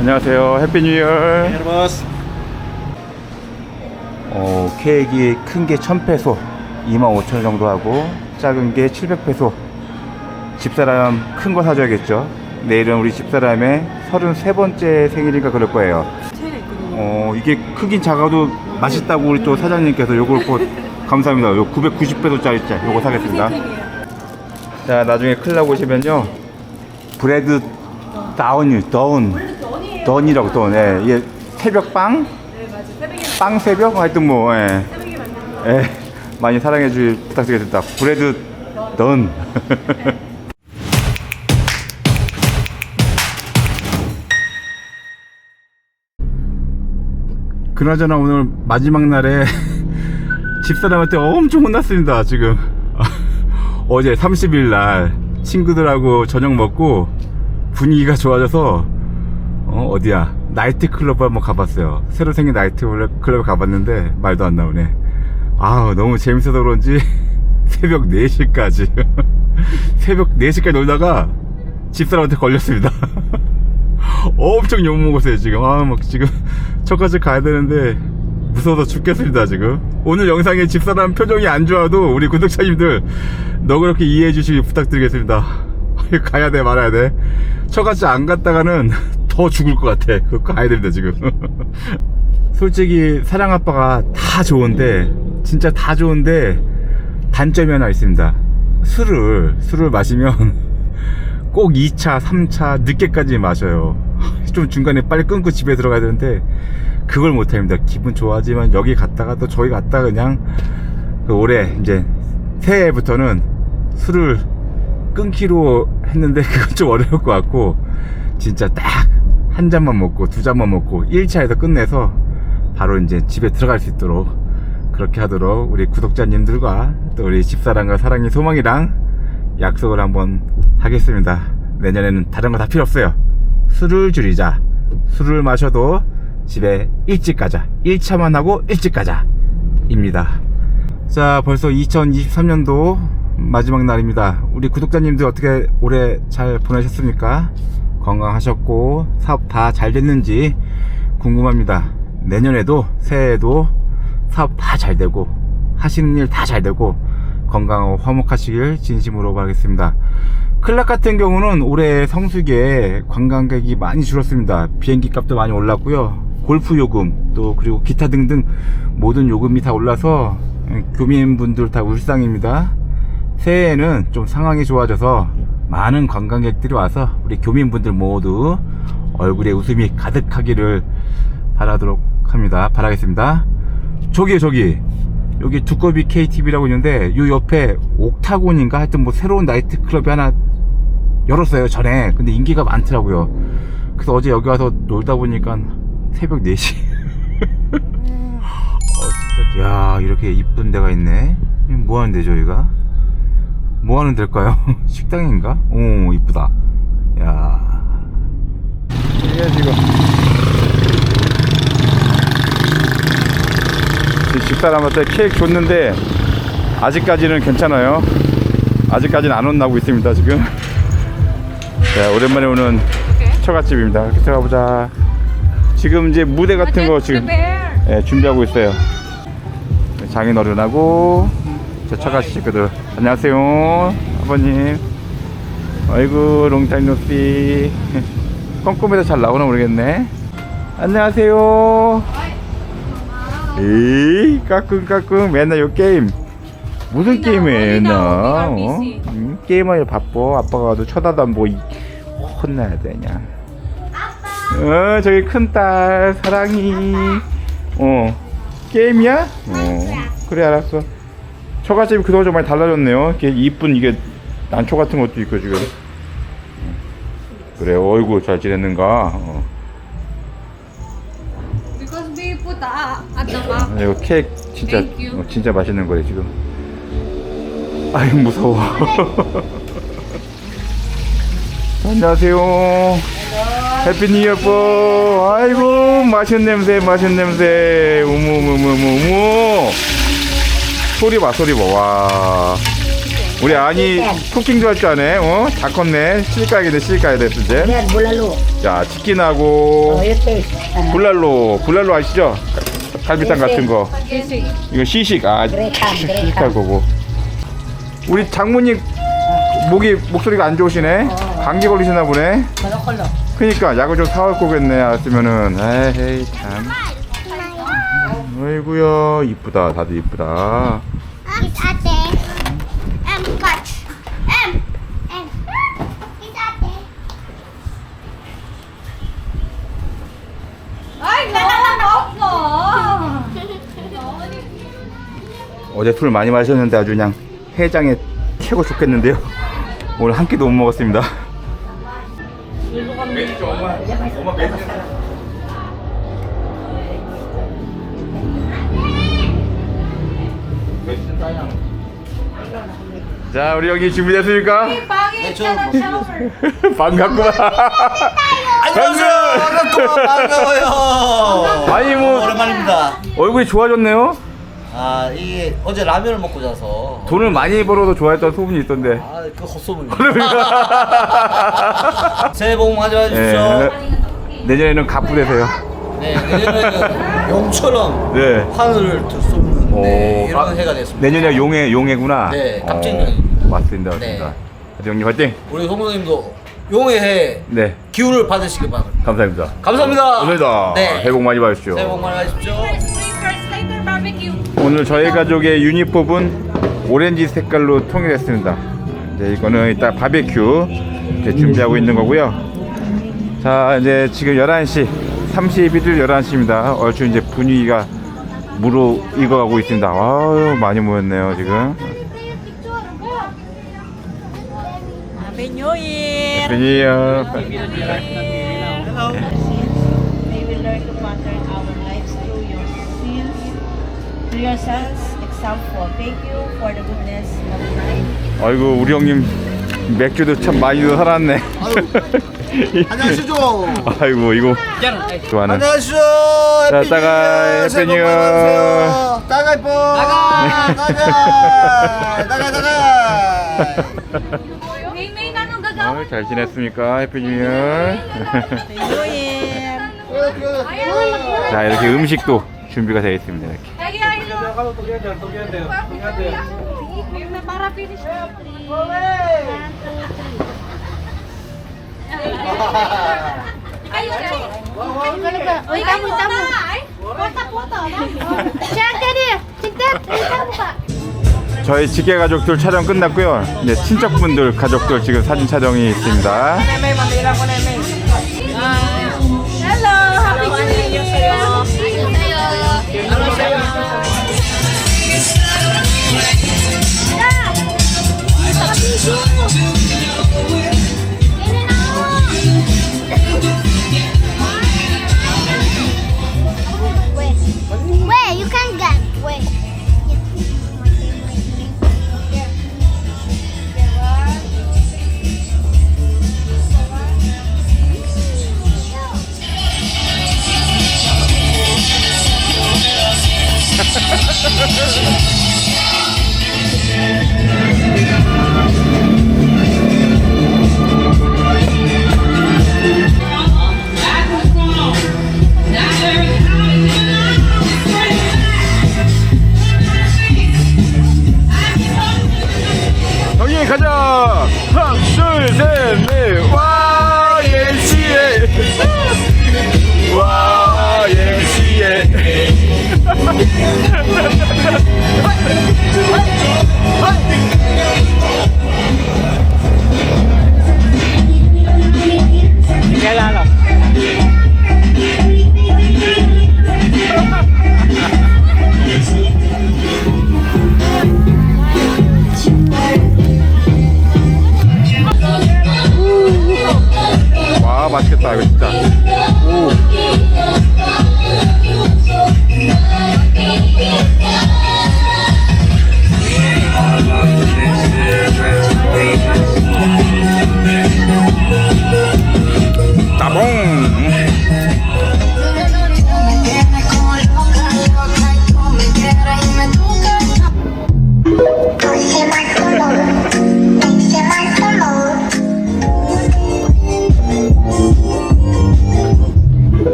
안녕하세요. 해피 뉴 이어. Airbus. 어, 케이크 큰게 1000페소 25,000원 정도 하고 작은 게 700페소 집사람 큰 거 사줘야겠죠 내일은 우리 집사람의 33번째 생일인가 그럴 거예요. 어 이게 크긴 작아도 맛있다고 우리 또 사장님께서 요걸 꼭 감사합니다 요 990페소짜리 짜 요거 사겠습니다. 자 나중에 클 나오시면요 브레드 다운 다운 던이라고 던 예, 이게 새벽빵 네, 맞아요. 새벽에 빵 새벽 하여튼 뭐 예. 새벽에. 예, 많이 사랑해 주 부탁드리겠습니다. 브레드 던. 그나저나 오늘 마지막 날에 집사람한테 엄청 혼났습니다. 지금 어제 30일 날 친구들하고 저녁 먹고 분위기가 좋아져서 어, 어디야? 나이트 클럽 한번 가봤어요. 새로 생긴 나이트 클럽 가봤는데 말도 안 나오네. 아 너무 재밌어서 그런지 새벽 4시까지. 새벽 4시까지 놀다가 집사람한테 걸렸습니다. 엄청 욕먹었어요 지금. 아 막 지금 저까지 가야 되는데 무서워서 죽겠습니다 지금. 오늘 영상에 집사람 표정이 안 좋아도 우리 구독자님들 너그럽게 이해해 주시기 부탁드리겠습니다. 가야 돼 말아야 돼. 저같이 안 갔다가는 더 죽을 것 같아. 그거 가야 됩니다 지금. 솔직히 사랑 아빠가 다 좋은데 진짜 다 좋은데 단점이 하나 있습니다. 술을 술을 마시면 꼭 2차 3차 늦게까지 마셔요. 좀 중간에 빨리 끊고 집에 들어가야 되는데 그걸 못합니다. 기분 좋아하지만 여기 갔다가 또 저기 갔다가 그냥 그 올해 이제 새해부터는 술을 끊기로 했는데 그건 좀 어려울 것 같고 진짜 딱 한 잔만 먹고 두 잔만 먹고 1차에서 끝내서 바로 이제 집에 들어갈 수 있도록 그렇게 하도록 우리 구독자님들과 또 우리 집사랑과 사랑이 소망이랑 약속을 한번 하겠습니다. 내년에는 다른 거 다 필요 없어요. 술을 줄이자. 술을 마셔도 집에 일찍 가자. 1차만 하고 일찍 가자. 입니다. 자, 벌써 2023년도 마지막 날입니다. 우리 구독자님들 어떻게 올해 잘 보내셨습니까? 건강하셨고, 사업 다 잘 됐는지 궁금합니다. 내년에도, 새해에도 사업 다 잘 되고, 하시는 일 다 잘 되고, 건강하고 화목하시길 진심으로 바라겠습니다. 클락 같은 경우는 올해 성수기에 관광객이 많이 줄었습니다. 비행기 값도 많이 올랐고요. 골프 요금, 또 그리고 기타 등등 모든 요금이 다 올라서 교민분들 다 울상입니다. 새해에는 좀 상황이 좋아져서 많은 관광객들이 와서 우리 교민분들 모두 얼굴에 웃음이 가득하기를 바라도록 합니다. 바라겠습니다. 저기 저기. 여기 두꺼비 KTV라고 있는데 요 옆에 옥타곤인가? 하여튼 뭐 새로운 나이트 클럽이 하나 열었어요 전에. 근데 인기가 많더라고요. 그래서 어제 여기 와서 놀다 보니까 새벽 4시. 어 진짜. 야 이렇게 이쁜 데가 있네. 뭐 하는 데죠 여기가 뭐 하는 데일까요? 식당인가? 오 이쁘다. 야. 이게 지금. 집사람한테 케이크 줬는데 아직까지는 괜찮아요. 아직까지는 안 혼나고 있습니다 지금. 자 오랜만에 오는 처갓집입니다. 이렇게 들어가보자. 지금 이제 무대 같은 거 지금 예, 준비하고 있어요. 장인어른하고 제 처갓집 식구들 안녕하세요 아버님. 아이고 롱타임 노씨 꼼꼼해서 잘 나오나 모르겠네. 안녕하세요. 에이 까꿍까꿍. 맨날 요 게임. 무슨 어디나, 나 어? 응? 게임하려 바빠. 아빠가 와도 쳐다도 안 보고 이- 혼나야 되냐 어 저기 큰딸 사랑이. 어 게임이야? 어. 그래 알았어 처갓집이 그동안 좀 많이 달라졌네요 이게 이쁜 이게 난초 같은 것도 있고 지금 그래 어이구 잘 지냈는가 어. Because we put uh, at the back. 이거 케이크 진짜 Thank you. 어, 진짜 맛있는 거예요 지금. 아유 무서워. 안녕하세요. 해피 뉴 이어 뽀. 아이고 맛있는 냄새 맛있는 냄새. 우무 우무 우무 우무. 소리 봐 소리 봐 와. 우리 아니 쿠킹도 할줄 아네. 어? 다 컸네. 실까야겠네. 실까야 돼, 이제. Yan, bulalo. 자, 치킨하고? 불랄로, 불랄로 아시죠? 갈비탕 같은 거. 이거 시식. 아, 시식할. 거고. 우리 장모님 목이 목소리가 안 좋으시네. 감기 걸리시나 보네. 그러니까 약을 좀 사올 거겠네. 알았으면은. 에이 참. 어이구야 이쁘다. 다들 이쁘다. It's catch. It's! 어제 술 많이 마셨는데 아주 그냥 해장에 최고 좋겠는데요. 오늘 한 끼도 못 먹었습니다. 자, 우리 형님 준비됐습니까? Ng shower. 반갑구만. 안녕하세요. 반가워요. 아니 뭐 오랜만입니다. 얼굴이 좋아졌네요. 아 이게 어제 라면을 먹고 자서 돈을 많이 벌어도 좋아했던 소문이 있던데. 아 그 헛소문입니다. 새해 복 많이 받으십시오. 예. 내년에는 갑부 되세요. 네 내년에는 용처럼 네. 하늘을 들쏘는 네, 이런 아, 해가 됐습니다. 내년에 용해 용해구나. 네, 어, 갑진년이. 맞습니다, 맞습니다. 네. 하여튼 형님 화이팅. 우리 송도님도 용의 해 네, 기운을 받으시기 바랍니다. 감사합니다. 감사합니다. 오늘도 네. 새해 복 많이 받으십시오. 새해 복 많이 받으십시오. 오늘 저희 가족의 유니폼은 오렌지 색깔로 통일했습니다. 이제 이거는 이따 바베큐 이제 준비하고 있는 거고요. 자, 이제 지금 11시 31일 11시입니다. 얼추 이제 분위기가 무르익어가고 있습니다. 아유, 많이 모였네요, 지금. Happy New Year! 드디어 May we learn to pattern our lives through your sins, through your son's example. Thank you for the goodness of life. 아이고, 우리 형님 맥주도 참 많이도 살았네. 안녕하시죠. 아이고, 이거 좋아하는. 안녕하시죠. 자, 따가, 해피 뉴 이어. 받으세요. 따가. May May anong gagawin? 어, 잘 지냈습니까? 해피 뉴! 자, 이렇게 음식도 준비가 되어 있습니다. 이렇게. Lagi ay no. May para finish. Ayun ay. Uy, Uy, ka. 저희 직계 가족들 촬영 끝났고요. 이제 친척분들 가족들 지금 사진 촬영이 있습니다. Hello, Happy New Year. Wait.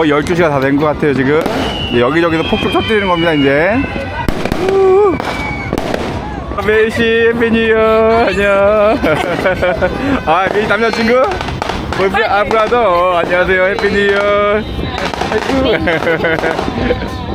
거의 12시가 다 된 것 같아요, 지금. 여기저기서 폭죽 터뜨리는 겁니다, 이제. 우. 메이씨, 해피니어, 안녕. 아, 메이 남자친구? 보이프 아, 브라더. 안녕하세요, 해피니어.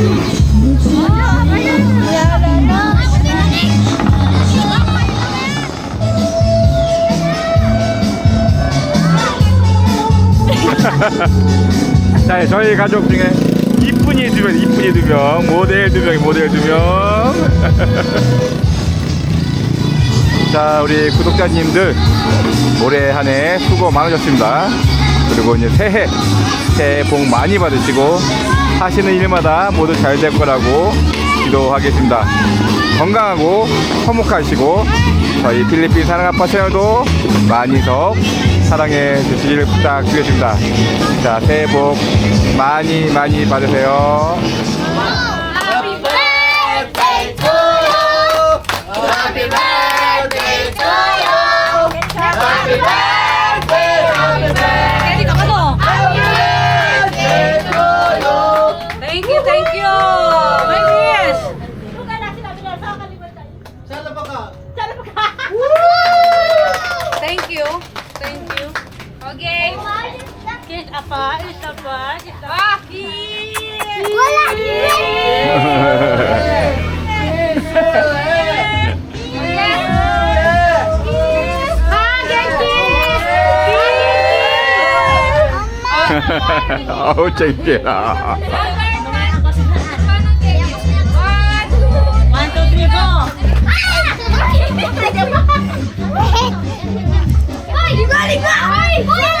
자, 저희 가족 중에 이쁜이 두 명, 이쁜이 두 명, 모델 두 명, 모델 두 명. 자, 우리 구독자님들 올해 한 해 수고 많으셨습니다. 그리고 이제 새해, 새해 복 많이 받으시고 하시는 일마다 모두 잘 될 거라고 기도하겠습니다. 건강하고 화목하시고 저희 필리핀 사랑 아빠 채널도 많이 더 사랑해 주시길 부탁드리겠습니다. 자, 새해 복 많이 많이 받으세요. Okay. Kiss apa? Kiss apa? Kiss apa? Ah, kiss. Wala. 아우, 창피해라. One, two, three, go. 어디 죠?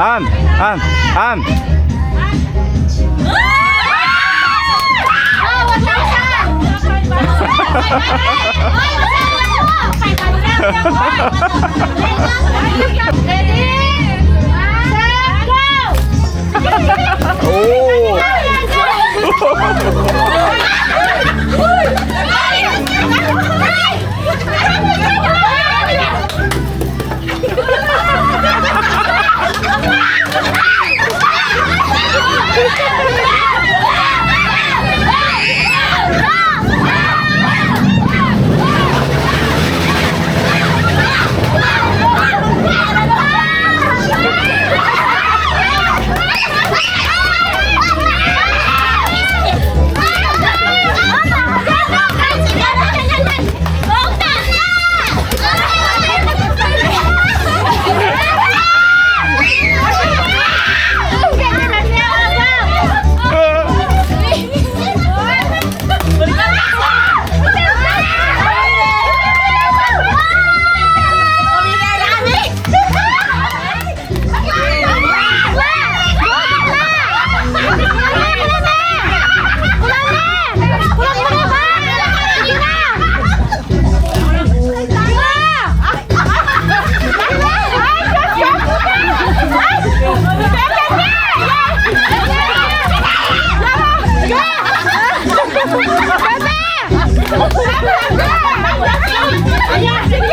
안, 안, 안. 오. Hey! แม่แม่แม่แม่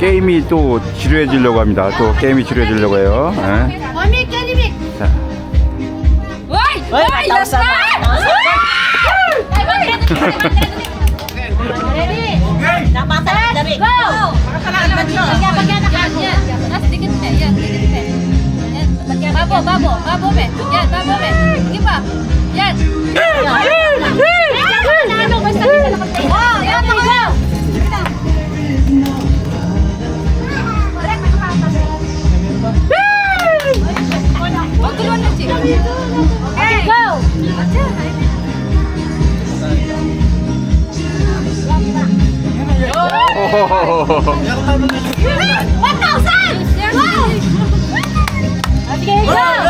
게임이 또 지루해지려고 합니다. 또 게임이 지루해지려고 해요. 예. Mami, kadibik. 자. Yan, yan. Yan. Yan. Yan. Yan. Oh, yan, go! Huwag Okay, go! Oh. 1,000! Wow! Okay, go!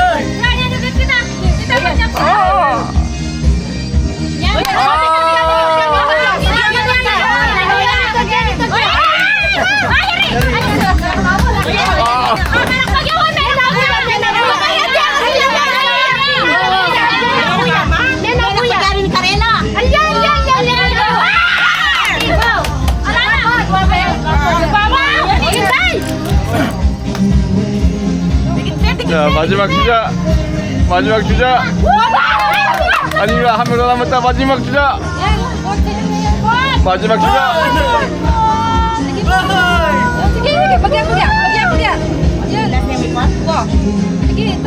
마지막 주자. 마지막 주자. 아니면 한명 남았다. 마지막 주자. 마지막 주자. Sige, bagyan mo yan. Bagyan mo yan. Yan. Wow. Sige,